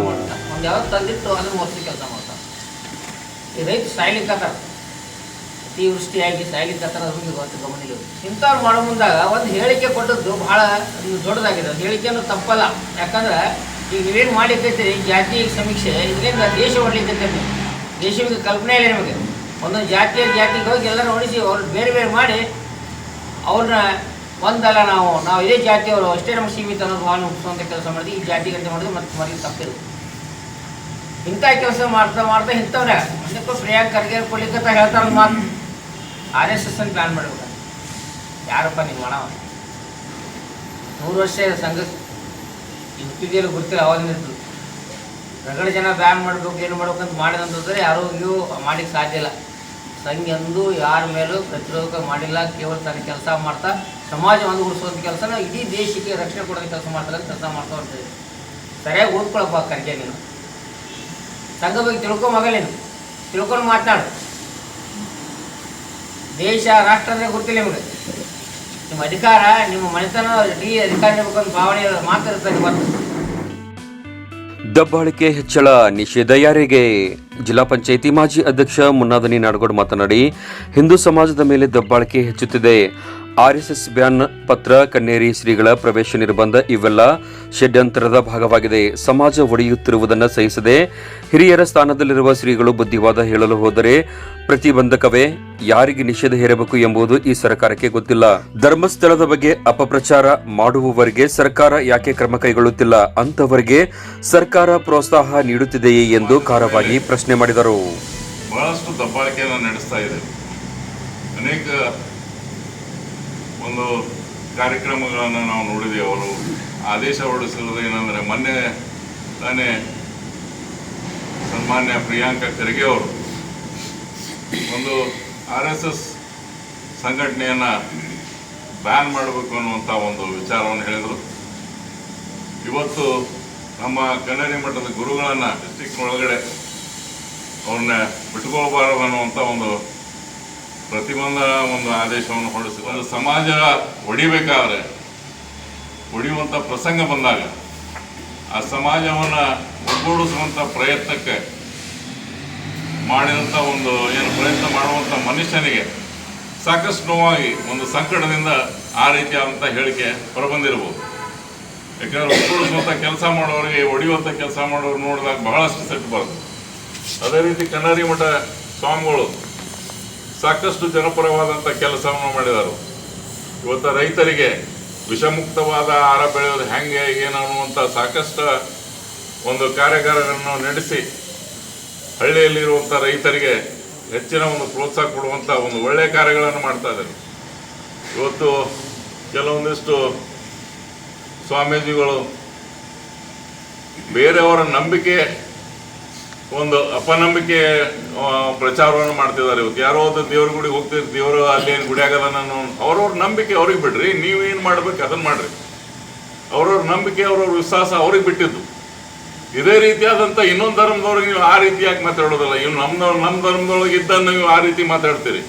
ಅತಿವೃಷ್ಟಿಯಾಗಿ ಸಾಯ್ಲಿಕ್ಕತ್ತಾರ ಅವ್ರಿಗೆ ಗೊತ್ತು ಗಮನ ಇಲ್ಲ ಇಂಥವ್ರು ಮಾಡೋ ಮುಂದಾಗ ಒಂದು ಹೇಳಿಕೆ ಕೊಟ್ಟದ್ದು ಒಂದು ದೊಡ್ಡದಾಗಿದೆ. ಹೇಳಿಕೆನೂ ತಪ್ಪಲ್ಲ. ಯಾಕಂದ್ರೆ ಈಗ ನೀವೇನು ಮಾಡಿರ್ತೈತಿ ಜಾತಿ ಸಮೀಕ್ಷೆ, ಇದರಿಂದ ದೇಶ ಹೊಡ್ಲಿಕ್ಕೈತಿ ದೇಶದ ಕಲ್ಪನೆ ಇಲ್ಲ ನಿಮಗೆ. ಒಂದೊಂದು ಜಾತಿಯ ಜಾತಿಗೆ ಹೋಗಿ ಎಲ್ಲರೂ ನೋಡಿಸಿ ಅವ್ರು ಬೇರೆ ಬೇರೆ ಮಾಡಿ ಅವ್ರನ್ನ ಒಂದಲ್ಲ ನಾವು ನಾವು ಇದೇ ಜಾತಿಯವರು ಅಷ್ಟೇ ನಮ್ಮ ಸೀಮಿತ ಅನ್ನೋದು ಭಾವನೆ ಹುಟ್ಟಿಸುವಂಥ ಕೆಲಸ ಮಾಡಿದ್ವಿ. ಈ ಜಾತಿ ಗಂಟೆ ಮಾಡಿದ್ರೆ ಮತ್ತೆ ಮರಿ ತಪ್ಪಿದ್ವಿ ಇಂಥ ಕೆಲಸ ಮಾಡ್ತಾ ಮಾಡ್ತಾ ಇಂಥವ್ರೆ ಅದಕ್ಕೂ ಪ್ರಿಯಾಂಕ್ ಖರ್ಗೆ ಕೊಡ್ಲಿಕ್ಕಂತ ಹೇಳ್ತಾರ ಮಾತು ಆರ್ ಎಸ್ ಎಸ್ ಅಂತ ಪ್ಲಾನ್ ಮಾಡಬೇಕು ಯಾರಪ್ಪ ನೀವು ಹಣ? ನೂರು ವರ್ಷ ಸಂಘ ಇನ್ಕ್ವಿಜಿಯಲ್ಲಿ ಗೊತ್ತಿಲ್ಲ ಅವಾಗಿನ ಇರ್ತದೆ ರಗಡ ಜನ ಬ್ಯಾನ್ ಮಾಡಬೇಕು, ಏನು ಮಾಡ್ಬೇಕು ಅಂತ ಮಾಡಿದಂತಂದ್ರೆ ಯಾರೂ ಇವು ಮಾಡಲಿಕ್ಕೆ ಸಾಧ್ಯ ಇಲ್ಲ. ಸಂಘ ಎಂದೂ ಯಾರ ಮೇಲೂ ಪ್ರತಿರೋಧ ಮಾಡಿಲ್ಲ, ಕೇವಲ ತನ್ನ ಕೆಲಸ ಮಾಡ್ತಾ ಸಮಾಜ ಒಂದುಗೂಡಿಸುವಂಥ ಕೆಲಸನ ಇಡೀ ದೇಶಕ್ಕೆ ರಕ್ಷಣೆ ಕೊಡೋದು ಕೆಲಸ ಮಾಡ್ತಾರೆ ಕೆಲಸ ಮಾಡ್ತಾ ಇರ್ತದೆ ಸರಿಯಾಗಿ ಓದ್ಕೊಳಪ್ಪ ಖರ್ಗೆ ನೀನು. ಸಂಘ ಬಗ್ಗೆ ತಿಳ್ಕೊ ಮಗಳೇನು ತಿಳ್ಕೊಂಡು ಮಾತನಾಡು. ದೇಶ, ರಾಷ್ಟ್ರ ಅಂದರೆ ಗೊತ್ತಿಲ್ಲ ನಿಮಗೆ. ನಿಮ್ಮ ಅಧಿಕಾರ, ನಿಮ್ಮ ಮನೆತನ ಅಧಿಕಾರ ಇರ್ಬೇಕಂತ ಭಾವನೆ ಮಾತಾಡ್ತಾರೆ ಬಂದು ದಬ್ಬಾಳಿಕೆ ಹೆಚ್ಚಳ ನಿಷೇಧ ಯಾರಿಗೆ? ಜಿಲ್ಲಾ ಪಂಚಾಯಿತಿ ಮಾಜಿ ಅಧ್ಯಕ್ಷ ಮುನ್ನಾದನಿ ನಾಡಗೌಡ ಮಾತನಾಡಿ, ಹಿಂದೂ ಸಮಾಜದ ಮೇಲೆ ದಬ್ಬಾಳಿಕೆ ಹೆಚ್ಚುತ್ತಿದೆ. ಆರ್ಎಸ್ಎಸ್ ಬ್ಯಾನ್ ಪತ್ರ ಕನ್ನೇರಿ ಶ್ರೀಗಳ ಪ್ರವೇಶ ನಿರ್ಬಂಧ ಇವೆಲ್ಲ ಷಡ್ಯಂತರದ ಭಾಗವಾಗಿದೆ. ಸಮಾಜ ಒಡೆಯುತ್ತಿರುವುದನ್ನು ಸಹಿಸದೆ ಹಿರಿಯರ ಸ್ಥಾನದಲ್ಲಿರುವ ಶ್ರೀಗಳು ಬುದ್ಧಿವಾದ ಹೇಳಲು ಹೋದರೆ ಪ್ರತಿಬಂಧಕವೇ ಯಾರಿಗೆ ನಿಷೇಧ ಹೇರಬೇಕು ಎಂಬುದು ಈ ಸರ್ಕಾರಕ್ಕೆ ಗೊತ್ತಿಲ್ಲ. ಧರ್ಮಸ್ಥಳದ ಬಗ್ಗೆ ಅಪಪ್ರಚಾರ ಮಾಡುವವರಿಗೆ ಸರ್ಕಾರ ಯಾಕೆ ಕ್ರಮ ಕೈಗೊಳ್ಳುತ್ತಿಲ್ಲ? ಅಂತವರಿಗೆ ಸರ್ಕಾರ ಪ್ರೋತ್ಸಾಹ ನೀಡುತ್ತಿದೆಯೇ ಎಂದು ಖಾರವಾಗಿ ಪ್ರಶ್ನೆ ಮಾಡಿದರು. ಬಹಳಷ್ಟು ದಬ್ಬಾಳಿಕೆಯನ್ನು ನಡೆಸ್ತಾ ಇದೆ. ಅನೇಕ ಒಂದು ಕಾರ್ಯಕ್ರಮಗಳನ್ನು ನಾವು ನೋಡಿದ್ದೇವೆ ಅವರು. ಆದೇಶ ಹೊರಡಿಸಿರೋದು ಏನಂದರೆ ಮೊನ್ನೆ ತಾನೇ ಸನ್ಮಾನ್ಯ ಪ್ರಿಯಾಂಕ ಖರ್ಗೆ ಅವರು ಒಂದು ಆರ್ ಎಸ್ ಎಸ್ ಸಂಘಟನೆಯನ್ನು ಬ್ಯಾನ್ ಮಾಡಬೇಕು ಅನ್ನುವಂಥ ಒಂದು ವಿಚಾರವನ್ನು ಹೇಳಿದರು. ಇವತ್ತು ನಮ್ಮ ಕನ್ನಡಿ ಮಠದ ಗುರುಗಳನ್ನು ಡಿಸ್ಟಿಕ್ ಒಳಗಡೆ ಅವ್ರನ್ನ ಬಿಟ್ಕೋಬಾರ್ದು ಅನ್ನುವಂಥ ಒಂದು ಪ್ರತಿಬಂಧ ಒಂದು ಆದೇಶವನ್ನು ಹೊರಡಿಸಿ ಒಂದು ಸಮಾಜ ಒಡಿಬೇಕಾದ್ರೆ ಒಡಿಯುವಂಥ ಪ್ರಸಂಗ ಬಂದಾಗ, ಆ ಸಮಾಜವನ್ನು ಒಗ್ಗೂಡಿಸುವಂಥ ಪ್ರಯತ್ನಕ್ಕೆ ಮಾಡಿದಂಥ ಒಂದು, ಏನು ಪ್ರಯತ್ನ ಮಾಡುವಂಥ ಮನುಷ್ಯನಿಗೆ ಸಾಕಷ್ಟು ನೋವಾಗಿ ಒಂದು ಸಂಕಟದಿಂದ ಆ ರೀತಿಯಾದಂಥ ಹೇಳಿಕೆ ಹೊರಬಂದಿರ್ಬೋದು ಯಾಕಂದ್ರೆ ಒಗ್ಗೂಡಿಸುವಂಥ ಕೆಲಸ ಮಾಡೋರಿಗೆ ಹೊಡೆಯುವಂಥ ಕೆಲಸ ಮಾಡೋರು ನೋಡಿದಾಗ ಬಹಳಷ್ಟು ಸಿಟ್ಟು ಬರ್ತದೆ ಅದೇ ರೀತಿ ಕಣ್ಣಾರಿ ಮಠ ಸ್ವಾಮಿಗಳು ಸಾಕಷ್ಟು ಜನಪರವಾದಂಥ ಕೆಲಸವನ್ನು ಮಾಡಿದರು. ಇವತ್ತು ರೈತರಿಗೆ ವಿಷಮುಕ್ತವಾದ ಆಹಾರ ಬೆಳೆಯೋದು ಹೆಂಗೆ, ಏನು ಅನ್ನುವಂಥ ಸಾಕಷ್ಟು ಒಂದು ಕಾರ್ಯಾಗಾರಗಳನ್ನು ನಡೆಸಿ ಹಳ್ಳಿಯಲ್ಲಿರುವಂಥ ರೈತರಿಗೆ ಹೆಚ್ಚಿನ ಒಂದು ಪ್ರೋತ್ಸಾಹ ಕೊಡುವಂಥ ಒಂದು ಒಳ್ಳೆಯ ಕಾರ್ಯಗಳನ್ನು ಮಾಡ್ತಾ ಇದ್ದಾರೆ. ಇವತ್ತು ಕೆಲವೊಂದಿಷ್ಟು ಸ್ವಾಮೀಜಿಗಳು ಬೇರೆಯವರ ನಂಬಿಕೆ ಒಂದು ಅಪನಂಬಿಕೆ ಪ್ರಚಾರವನ್ನು ಮಾಡ್ತಿದ್ದಾರೆ ಇವತ್ತು. ಯಾರೋ ಒಂದು ದೇವ್ರ ಗುಡಿಗೆ ಹೋಗ್ತಿರ್ ದೇವರು ಅಲ್ಲಿ ಏನು ಗುಡಿ ಆಗಲ್ಲ ನಾನು ಅವ್ರವ್ರ ನಂಬಿಕೆ ಅವ್ರಿಗೆ ಬಿಡ್ರಿ. ನೀವೇನು ಮಾಡ್ಬೇಕು ಅದನ್ನು ಮಾಡ್ರಿ. ಅವ್ರವ್ರ ನಂಬಿಕೆ, ಅವ್ರವ್ರ ವಿಶ್ವಾಸ ಅವ್ರಿಗೆ ಬಿಟ್ಟಿದ್ದು. ಇದೇ ರೀತಿಯಾದಂಥ ಇನ್ನೊಂದು ಧರ್ಮದವ್ರಿಗೆ ನೀವು ಆ ರೀತಿಯಾಗಿ ಮಾತಾಡೋದಲ್ಲ. ಇವ್ ನಮ್ಮ ನಮ್ಮ ಧರ್ಮದೊಳಗೆ ಇದ್ದನ್ನು ನೀವು ಆ ರೀತಿ ಮಾತಾಡ್ತೀರಿ.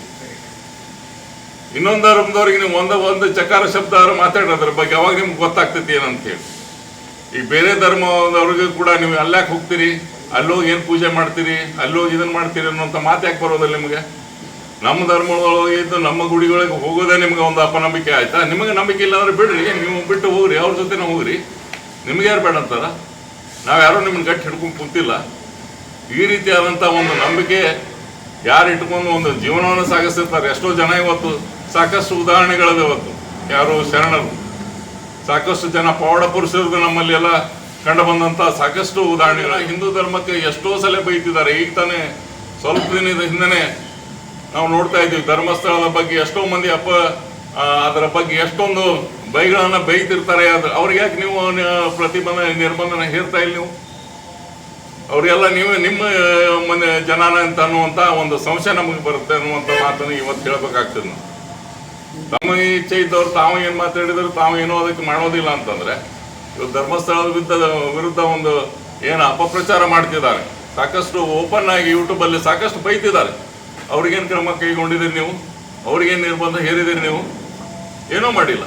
ಇನ್ನೊಂದು ಧರ್ಮದವ್ರಿಗೆ ನೀವು ಒಂದು ಒಂದು ಚಕಾರ ಶಬ್ದ ಮಾತಾಡೋದ್ರ ಬಗ್ಗೆ ಅವಾಗ ನಿಮ್ಗೆ ಗೊತ್ತಾಗ್ತೈತಿ ಏನಂತ ಹೇಳಿ. ಈ ಬೇರೆ ಧರ್ಮದವ್ರಿಗೂ ಕೂಡ ನೀವು ಅಲ್ಲಾಕೆ ಹೋಗ್ತೀರಿ? ಅಲ್ಲೋಗಿ ಏನು ಪೂಜೆ ಮಾಡ್ತೀರಿ? ಅಲ್ಲೋಗಿ ಇದನ್ನ ಮಾಡ್ತೀರಿ ಅನ್ನೋಂಥ ಮಾತು ಯಾಕೆ ಬರೋದಿಲ್ಲ ನಿಮಗೆ? ನಮ್ಮ ಧರ್ಮದೊಳಗೆ ಇದ್ದು ನಮ್ಮ ಗುಡಿಗಳಿಗೆ ಹೋಗೋದೇ ನಿಮ್ಗೆ ಒಂದು ಅಪನಂಬಿಕೆ ಆಯ್ತಾ? ನಿಮಗೆ ನಂಬಿಕೆ ಇಲ್ಲ ಅಂದ್ರೆ ಬಿಡ್ರಿ, ನೀವು ಬಿಟ್ಟು ಹೋಗ್ರಿ, ಅವ್ರ ಜೊತೆನೇ ಹೋಗ್ರಿ. ನಿಮ್ಗೆ ಯಾರು ಬೇಡ ಅಂತಾರ? ನಾವು ಯಾರೋ ನಿಮ್ಮನ್ನ ಗಟ್ಟಿ ಹಿಡ್ಕೊಂಡು ಕುಂತಿಲ್ಲ. ಈ ರೀತಿಯಾದಂಥ ಒಂದು ನಂಬಿಕೆ ಯಾರು ಇಟ್ಕೊಂಡು ಒಂದು ಜೀವನವನ್ನು ಸಾಗಿಸಿರ್ತಾರೆ ಎಷ್ಟೋ ಜನ ಇವತ್ತು ಸಾಕಷ್ಟು ಉದಾಹರಣೆಗಳಿದೆ ಇವತ್ತು. ಯಾರು ಶರಣರು. ಸಾಕಷ್ಟು ಜನ ಪವಾಡ ಪುರುಷರದ್ದು ನಮ್ಮಲ್ಲಿ ಎಲ್ಲ ಕಂಡು ಬಂದಂತ ಸಾಕಷ್ಟು ಉದಾಹರಣೆಗಳು. ಹಿಂದೂ ಧರ್ಮಕ್ಕೆ ಎಷ್ಟೋ ಸಲ ಬೈತಿದ್ದಾರೆ. ಈಗ ತಾನೇ ಸ್ವಲ್ಪ ದಿನದ ಹಿಂದೆನೆ ನಾವು ನೋಡ್ತಾ ಇದ್ದೀವಿ. ಧರ್ಮಸ್ಥಳದ ಬಗ್ಗೆ ಎಷ್ಟೋ ಮಂದಿ ಅಪ್ಪ ಅದರ ಬಗ್ಗೆ ಎಷ್ಟೊಂದು ಬೈಗಳನ್ನ ಬೈತಿರ್ತಾರೆ. ಆದ್ರೆ ಅವ್ರಿಗೆ ಯಾಕೆ ನೀವು ಪ್ರತಿಬಂಧ, ನಿರ್ಬಂಧನ ಹೇರ್ತಾ ಇಲ್ಲ ನೀವು? ಅವರೆಲ್ಲ ನೀವು ನಿಮ್ಮ ಮನೆ ಜನಾನ ಅಂತ ಅನ್ನುವಂತ ಒಂದು ಸಂಶಯ ನಮಗೆ ಬರುತ್ತೆ ಅನ್ನುವಂಥ ಮಾತನ್ನು ಇವತ್ತು ಹೇಳ್ಬೇಕಾಗ್ತದೆ ನಾವು. ತಮ್ಮ ಇಚ್ಛೆ ಇದ್ದವ್ರು ತಾವು ಏನು ಮಾತಾಡಿದ್ರು ತಾವು ಏನೋ ಅದಕ್ಕೆ ಮಾಡೋದಿಲ್ಲ ಅಂತಂದ್ರೆ ಇವತ್ತು ಧರ್ಮಸ್ಥಳದ ವಿರುದ್ಧ ವಿರುದ್ಧ ಒಂದು ಏನು ಅಪಪ್ರಚಾರ ಮಾಡ್ತಿದ್ದಾರೆ. ಸಾಕಷ್ಟು ಓಪನ್ ಆಗಿ ಯೂಟ್ಯೂಬಲ್ಲಿ ಸಾಕಷ್ಟು ಬೈತಿದ್ದಾರೆ. ಅವ್ರಿಗೇನು ಕ್ರಮ ಕೈಗೊಂಡಿದ್ದೀರಿ ನೀವು? ಅವ್ರಿಗೇನು ನಿರ್ಬಂಧ ಹೇರಿದ್ದೀರಿ ನೀವು? ಏನೋ ಮಾಡಿಲ್ಲ.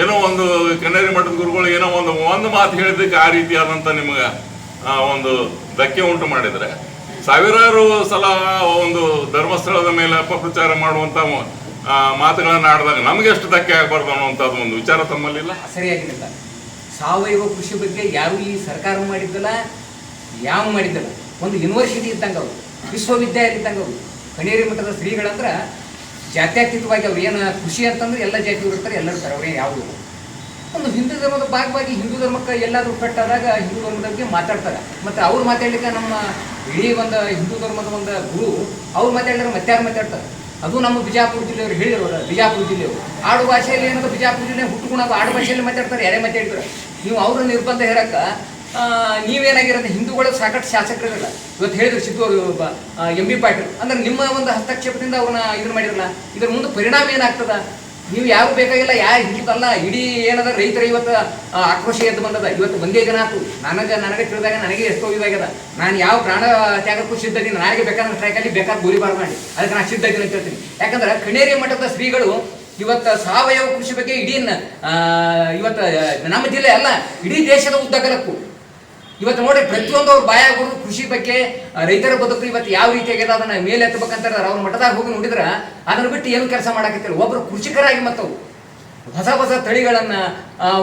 ಏನೋ ಒಂದು ಕನ್ನೇರಿ ಮಠದ ಗುರುಗಳು ಏನೋ ಒಂದು ಒಂದು ಮಾತು ಹೇಳಿದ್ದಕ್ಕೆ ಆ ರೀತಿಯಾದಂಥ ನಿಮಗೆ ಒಂದು ಧಕ್ಕೆ ಉಂಟು ಮಾಡಿದರೆ, ಸಾವಿರಾರು ಸಲ ಒಂದು ಧರ್ಮಸ್ಥಳದ ಮೇಲೆ ಅಪಪ್ರಚಾರ ಮಾಡುವಂಥ ಮಾತುಗಳನ್ನು ಆಡಿದಾಗ ನಮಗೆ ಎಷ್ಟು ಧಕ್ಕೆ ಆಗಬಾರ್ದು ಅನ್ನುವಂಥದ್ದು ಒಂದು ವಿಚಾರ ತಮ್ಮಲ್ಲಿಲ್ಲ? ಸರಿಯಾಗಿರಲಿಲ್ಲ ಸಾವಯವ ಕೃಷಿ ಬಗ್ಗೆ ಯಾರು ಈ ಸರ್ಕಾರ ಮಾಡಿದ್ದಲ್ಲ, ಯಾವ ಮಾಡಿದ್ದಲ್ಲ. ಒಂದು ಯೂನಿವರ್ಸಿಟಿ ಇದ್ದಂಗೆ ಅವರು, ವಿಶ್ವವಿದ್ಯಾಲಯ ಇದ್ದಂಗೆ ಅವರು. ಕಣೇರಿ ಮಠದ ಶ್ರೀಗಳಂದ್ರೆ ಜಾತ್ಯತೀತವಾಗಿ ಅವ್ರು ಏನು ಕೃಷಿ ಅಂತಂದ್ರೆ ಎಲ್ಲ ಜಾತಿಯವರು ಇರ್ತಾರೆ, ಎಲ್ಲರೂ ಇರ್ತಾರೆ ಯಾವುದು ಒಂದು ಹಿಂದೂ ಧರ್ಮದ ಭಾಗವಾಗಿ ಹಿಂದೂ ಧರ್ಮಕ್ಕೆ ಎಲ್ಲಾದರೂ ಕಟ್ಟಾದಾಗ ಹಿಂದೂ ಧರ್ಮದ ಬಗ್ಗೆ ಮಾತಾಡ್ತಾರೆ. ಮತ್ತು ಅವ್ರು ಮಾತಾಡ್ಲಿಕ್ಕೆ ನಮ್ಮ ಇಡೀ ಒಂದು ಹಿಂದೂ ಧರ್ಮದ ಒಂದು ಗುರು, ಅವ್ರು ಮಾತಾಡಿದ್ರೆ ಮತ್ತಾರು ಮಾತಾಡ್ತಾರೆ? ಅದು ನಮ್ಮ ಬಿಜಾಪುರ ಜಿಲ್ಲೆಯವರು ಹೇಳಿರೋರು ಬಿಜಾಪುರ ಜಿಲ್ಲೆಯವರು. ಆಡು ಭಾಷೆಯಲ್ಲಿ ಏನಂದ್ರೆ ಬಿಜಾಪುರ ಜಿಲ್ಲೆ ಹುಟ್ಟುಕೊಂಡು ಆಡು ಭಾಷೆಯಲ್ಲಿ ಮಾತಾಡ್ತಾರೆ, ಯಾರೇ ಮಾತಾಡಿದ್ರು. ನೀವು ಅವರು ನಿರ್ಬಂಧ ಹೇರಕ್ಕ ನೀವೇನಾಗಿರೋದು ಹಿಂದೂಗಳು ಸಾಕಷ್ಟು ಶಾಸಕರಿರಲ್ಲ. ಇವತ್ತು ಹೇಳಿದ್ರು ಸಿದ್ದು ಎಂ ಬಿ ಪಾಟೀಲ್. ಅಂದ್ರೆ ನಿಮ್ಮ ಒಂದು ಹಸ್ತಕ್ಷೇಪದಿಂದ ಅವ್ರನ್ನ ಇದನ್ನ ಮಾಡಿರಲ್ಲ ಇದ್ರ ಮುಂದೆ ಪರಿಣಾಮ ಏನಾಗ್ತದ? ನೀವು ಯಾರು ಬೇಕಾಗಿಲ್ಲ, ಯಾರು ಹಿಂಗಿತ್ತಲ್ಲ ಇಡೀ ಏನದ ರೈತರ ಇವತ್ತು ಆಕ್ರೋಶ ಎದ್ದು ಬಂದದ? ಇವತ್ತು ಒಂದೇ ಜನ ಆತು. ನನಗೆ ನನಗೆ ತಿಳಿದಾಗ ನನಗೆ ಎಷ್ಟೋ ಇದಾಗ್ಯದ. ನಾನು ಯಾವ ಪ್ರಾಣ ತ್ಯಾಗಕ್ಕೂ ಸಿದ್ಧ ಇದೀನಿ ನನಗೆ ಬೇಕಾದ ಸ್ಟ್ರೈಕಲ್ಲಿ ಬೇಕಾದ್ರೆ ಗೋಲಿಬಾರ್ ಮಾಡಿ. ಅದಕ್ಕೆ ನಾನು ಸಿದ್ಧ ಇದೀನಿ ಅಂತ ಹೇಳ್ತೀನಿ. ಯಾಕಂದ್ರೆ ಕಣೇರಿ ಮಠದ ಶ್ರೀಗಳು ಇವತ್ತು ಸಾವಯವ ಕೃಷಿ ಬಗ್ಗೆ ಇಡೀ ಇವತ್ತ, ನಮ್ಮ ಜಿಲ್ಲೆ ಅಲ್ಲ, ಇಡೀ ದೇಶದ ಉದ್ದಗಲಕ್ಕೂ. ಇವತ್ತು ನೋಡಿ ಪ್ರತಿಯೊಂದು ಅವ್ರ ಬಾಯಾಗ ಬರೋದು ಕೃಷಿ ಬಗ್ಗೆ ರೈತರ ಬದುಕು ಇವತ್ತು ಯಾವ ರೀತಿ ಆಗ್ಯದ ಅದನ್ನ ಮೇಲೆ ಎತ್ತಬೇಕಂತ ಅವ್ರ ಮಠದಾಗ ಹೋಗಿ ನೋಡಿದ್ರ, ಅದನ್ನ ಬಿಟ್ಟು ಏನು ಕೆಲಸ ಮಾಡಕತ್ತಿಲ್ಲ. ಒಬ್ರು ಕೃಷಿಕರಾಗಿ ಮತ್ತವು. ಹೊಸ ಹೊಸ ತಳಿಗಳನ್ನ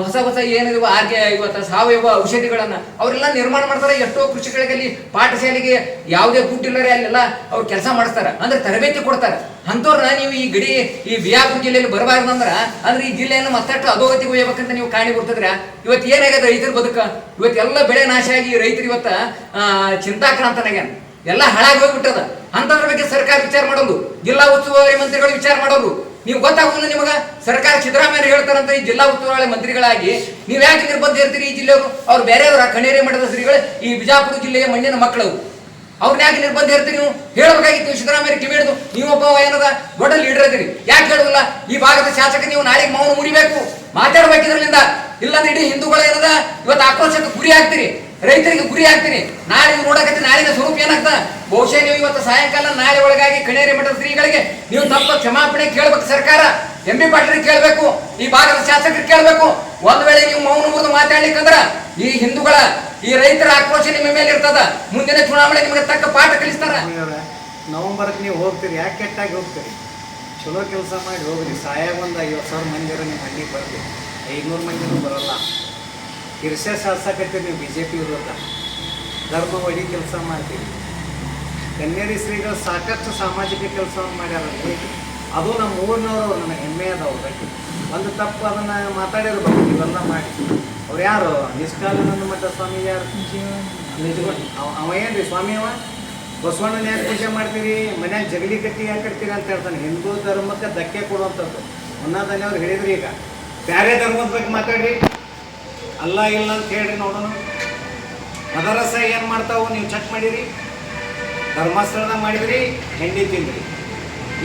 ಹೊಸ ಹೊಸ ಏನಿರುವ ಆರ್ಗೆ ಇವತ್ತು ಸಾವಯವ ಔಷಧಿಗಳನ್ನ ಅವರೆಲ್ಲ ನಿರ್ಮಾಣ ಮಾಡ್ತಾರೆ. ಎಷ್ಟೋ ಕೃಷಿಗಳಿಗೆ ಪಾಠಶಾಲೆಗೆ ಯಾವುದೇ ದುಡ್ಡಿಲ್ಲರೆ ಅಲ್ಲೆಲ್ಲ ಅವ್ರು ಕೆಲಸ ಮಾಡಿಸ್ತಾರೆ. ಅಂದ್ರೆ ತರಬೇತಿ ಕೊಡ್ತಾರೆ. ಅಂಥವ್ರನ್ನ ನೀವು ಈ ಗಡಿ, ಈ ಬಿಜಾಪುರ ಜಿಲ್ಲೆಯಲ್ಲಿ ಬರಬಾರ್ದಂದ್ರ ಅಂದ್ರೆ ಈ ಜಿಲ್ಲೆಯನ್ನು ಮತ್ತಷ್ಟು ಅಧೋಗತಿಗೆ ಒಯ್ಯಬೇಕಂತ ನೀವು ಕಾಣಿ ಬರ್ತಿದ್ರ ಇವತ್ತು ಏನಾಗ್ಯದ ರೈತರ ಬದುಕ? ಇವತ್ತು ಎಲ್ಲ ಬೆಳೆ ನಾಶ ಆಗಿ ರೈತರು ಇವತ್ತ ಚಿಂತಾಕ್ರಾಂತನಾಗ್ಯಾನ. ಎಲ್ಲ ಹಾಳಾಗಿ ಹೋಗ್ಬಿಟ್ಟದ. ಅಂತದ್ರ ಬಗ್ಗೆ ಸರ್ಕಾರ ವಿಚಾರ ಮಾಡೋದು. ಜಿಲ್ಲಾ ಉಸ್ತುವಾರಿ ಮಂತ್ರಿಗಳು ವಿಚಾರ ಮಾಡೋರು ನೀವು ಗೊತ್ತಾಗುದಿಲ್ಲ ನಿಮಗ? ಸರ್ಕಾರ ಸಿದ್ದರಾಮಯ್ಯ ಹೇಳ್ತಾರಂತ, ಈ ಜಿಲ್ಲಾ ಉಸ್ತುವಾರಿ ಮಂತ್ರಿಗಳಾಗಿ. ನೀವು ಯಾಕೆ ನಿರ್ಬಂಧ ಇರ್ತೀರಿ ಈ ಜಿಲ್ಲೆಯವರು? ಅವ್ರು ಬೇರೆಯವರ ಕಣೇರಿ ಮಠದ ಶ್ರೀಗಳು, ಈ ಬಿಜಾಪುರ ಜಿಲ್ಲೆಯ ಮಣ್ಣಿನ ಮಕ್ಕಳು. ಅವ್ರನ್ನ ಯಾಕೆ ನಿರ್ಬಂಧ ಇರ್ತೀರಿ ನೀವು? ಹೇಳ್ಬೇಕಾಗಿತ್ತು ಸಿದ್ದರಾಮಯ್ಯ ನೀವು ನೀವೊಬ್ಬ ಏನದ? ದೊಡ್ಡ ಲೀಡರ್ ಇದ್ದೀರಿ ಯಾಕೆ ಹೇಳುದಿಲ್ಲ? ಈ ಭಾಗದ ಶಾಸಕ, ನೀವು ನಾಳೆಗೆ ಮೌನ ಮುರಿಬೇಕು. ಮಾತಾಡ್ಬೇಕಿದ್ರಲಿಂದ ಇಲ್ಲಾಂದ್ರೆ ಇಡೀ ಹಿಂದೂಗಳು ಏನದ? ಇವತ್ತು ಆಕ್ರೋಶಕ್ಕೆ ಗುರಿ ಆಗ್ತೀರಿ ರೈತರಿಗೆ ಗುರಿ ಆಗ್ತೀನಿ. ನಾಳೆ ನೋಡಕತ್ತಿ, ನಾಳಿನ ಸ್ವರೂಪ ಏನಾಗ್ತ ಬಹುಶಃ ನೀವು ಇವತ್ತು ಸಾಯಂಕಾಲ ನಾಳೆ ಒಳಗಾಗಿ ಕಣೇರಿ ಮಠದ ಶ್ರೀಗಳಿಗೆ ನೀವು ತಪ್ಪ ಕ್ಷಮಾಪಣೆ ಕೇಳಬೇಕು ಸರ್ಕಾರ. ಎಂ ಬಿ ಪಾಟೀಲ್ ಕೇಳಬೇಕು, ಈ ಭಾಗದ ಶಾಸಕರು ಕೇಳಬೇಕು. ಒಂದ್ ವೇಳೆ ನೀವು ಮೌನ ಮುರಿದು ಮಾತಾಡ್ಲಿಕ್ಕಂದ್ರ ಈ ಹಿಂದೂಗಳ, ಈ ರೈತರ ಆಕ್ರೋಶ ನಿಮ್ಮ ಮೇಲೆ ಇರ್ತದ. ಮುಂದಿನ ಚುನಾವಣೆ ನಿಮಗೆ ತಕ್ಕ ಪಾಠ ಕಲಿಸ್ತಾರ. ನವೆಂಬರ್ ನೀವು ಹೋಗ್ತೀರಿ. ಯಾಕೆ ಕೆಟ್ಟಾಗಿ ಹೋಗ್ತೀರಿ? ಚಲೋ ಕೆಲಸ ಮಾಡಿ ಹೋಗ್ರಿ. ಸಹಾಯ ಒಂದು ಐವತ್ತು ಸಾವಿರ ಮಂದಿರ ನಿಮ್ಮ ಹಳ್ಳಿಗೆ ಬರ್ರಿ ಐನೂರು ಮಂದಿನೂ ಬರಲ್ಲ. ಕಿರ್ಸೆ ಶಾಸಕತ್ತೀರಿ ನೀವು ಬಿ ಜೆ ಪಿ ವಿರೋಧ ಧರ್ಮ ಒಡಿ ಕೆಲಸ ಮಾಡ್ತೀವಿ ಕನ್ನೇರಿ ಶ್ರೀಗಳು ಸಾಕಷ್ಟು ಸಾಮಾಜಿಕ ಕೆಲಸವನ್ನು ಮಾಡ್ಯಾರಲ್ಲಿ ಅದು ನಮ್ಮ ಊರಿನವರು ನನ್ನ ಹೆಮ್ಮೆ ಅದಾವ ಬಗ್ಗೆ ಒಂದು ತಪ್ಪು ಅದನ್ನು ಮಾತಾಡಿರ್ಬೇಕು ಇವೆಲ್ಲ ಮಾಡಿ. ಅವ್ರು ಯಾರು? ನಿಷ್ಕಾಲನಂದ ಮಠ ಸ್ವಾಮಿ ಯಾರು? ನಿಜವಾಗಿ ಅವ ಅವ ರೀ ಸ್ವಾಮಿ ಅವ? ಬಸವಣ್ಣನ ಯಾರು ಪೂಜೆ ಮಾಡ್ತೀರಿ? ಮನ್ಯಾಗ ಜಗಲಿ ಕಟ್ಟಿ ಯಾಕೆ ಕಟ್ತೀರಿ ಅಂತ ಹೇಳ್ತಾನೆ. ಹಿಂದೂ ಧರ್ಮಕ್ಕೆ ಧಕ್ಕೆ ಕೊಡುವಂಥದ್ದು. ಮುನ್ನಾದನೆ ಅವ್ರು ಹೇಳಿದ್ರಿ ಈಗ. ಬೇರೆ ಧರ್ಮದ ಬಗ್ಗೆ ಮಾತಾಡ್ರಿ. ಅಲ್ಲ ಇಲ್ಲ ಅಂತ ಹೇಳ್ರಿ ನೋಡೋಣ. ಮದರಸ ಏನು ಮಾಡ್ತಾವು ನೀವು ಚೆಕ್ ಮಾಡಿರಿ. ಧರ್ಮಸ್ಥಳದಾಗ ಮಾಡಿದ್ರಿ ಹೆಂಡಿ ತಿಂದ್ರಿ.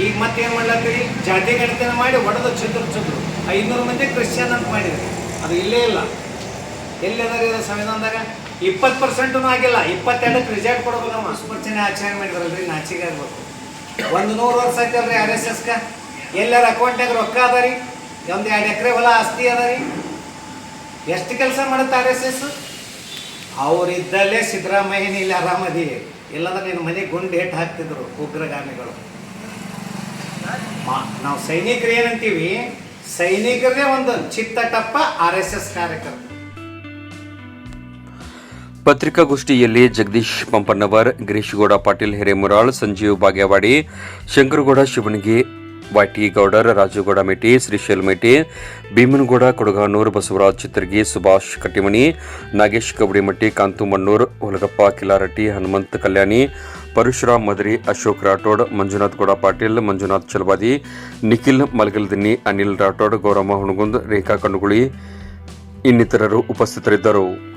ಈಗ ಮತ್ತೇನು ಮಾಡ್ಲತ್ತೀರಿ? ಜಾತಿ ಗಣತಿನ ಮಾಡಿ ಹೊಡೆದು ಚದ್ರ ಚದ್ರು. ಐನೂರು ಮಂದಿ ಕ್ರಿಶ್ಚಿಯನ್ ಅಂತ ಮಾಡಿದ್ರಿ. ಅದು ಇಲ್ಲೇ ಇಲ್ಲ. ಎಲ್ಲಿದಾರೆ ಇದು ಸಂವಿಧಾನದಾಗ? ಇಪ್ಪತ್ತು ಪರ್ಸೆಂಟೂ ಆಗಿಲ್ಲ. ಇಪ್ಪತ್ತೆರಡಕ್ಕೆ ರಿಸಲ್ಟ್ ಕೊಡಬೇಕು ನಾವು ಅಸ್ಪರ್ಚನೆ ಆಚರಣೆ ಮಾಡಿದ್ರಲ್ರಿ ನಾಚಿಗೆ ಆಗ್ಬೇಕು. ಒಂದು ನೂರು ವರ್ಷ ಆಯ್ತಲ್ರಿ ಆರ್ ಎಸ್ ಎಸ್ಗೆ ಎಲ್ಲರ ಅಕೌಂಟ್ನಾಗ ರೊಕ್ಕ ಅದ ರೀ ಒಂದು ಎರಡು ಎಕರೆ ಹೊಲ ಆಸ್ತಿ ಅದ ರೀ ಎಷ್ಟು ಕೆಲಸ ಮಾಡುತ್ತೆ ಆರ್ ಎಸ್ ಎಸ್ ಅವರಿದ್ದಲ್ಲೇ ಸಿದ್ದರಾಮಯ್ಯ ಇಲ್ಲಿ ಆರಾಮದಿ ಇಲ್ಲಂದ್ರೆ ನಿನ್ನ ಮನೆಗೆ ಗುಂಡು ಏಟ್ ಹಾಕ್ತಿದ್ರು ಉಗ್ರಗಾಮಿಗಳು. ನಾವು ಸೈನಿಕರು ಏನಂತೀವಿ? ಸೈನಿಕರೇ ಒಂದು ಚಿತ್ತ ಟಪ್ಪ ಆರ್ ಎಸ್ ಎಸ್ ಕಾರ್ಯಕರ್ತ. ಪತ್ರಿಕಾಗೋಷ್ಠಿಯಲ್ಲಿ ಜಗದೀಶ್ ಪಂಪನ್ನವರ್ ಗಿರೀಶ್ಗೌಡ ಪಾಟೀಲ್ ಹಿರೇಮುರಾಳ್, ಸಂಜೀವ್ ಬಾಗೇವಾಡಿ, ಶಂಕರಗೌಡ ವಾಟಿ ಗೌಡರ್, ರಾಜುಗೌಡ ಮೇಟಿ, ಶ್ರೀಶೈಲ್ ಮೇಟಿ, ಭೀಮನಗೌಡ, ಕೊಡಗಾನೂರ್, ಬಸವರಾಜ್ ಚಿತ್ರಗಿ, ಸುಭಾಷ್ ಕಟ್ಟಿಮನಿ, ನಾಗೇಶ್ ಕಬಡಿಮಟ್ಟಿ ಕಾಂತು ಮಣ್ಣೂರ್, ಹೊಲಗಪ್ಪ ಕಿಲಾರಟ್ಟಿ, ಹನುಮಂತ್ ಕಲ್ಯಾಣಿ, ಪರಶುರಾಮ್ ಮದರಿ, ಅಶೋಕ್ ರಾಠೋಡ್, ಮಂಜುನಾಥ್ ಗೌಡ ಪಾಟೀಲ್, ಮಂಜುನಾಥ್ ಚಲವಾದಿ ನಿಖಿಲ್ ಮಲಗಲ್ದಿನ್ನಿ, ಅನಿಲ್ ರಾಠೋಡ್, ಗೌರಮ್ಮ ಹುಣಗುಂದ್, ರೇಖಾ ಕಣ್ಣುಗುಳಿ ಇನ್ನಿತರರು ಉಪಸ್ಥಿತರಿದ್ದರು.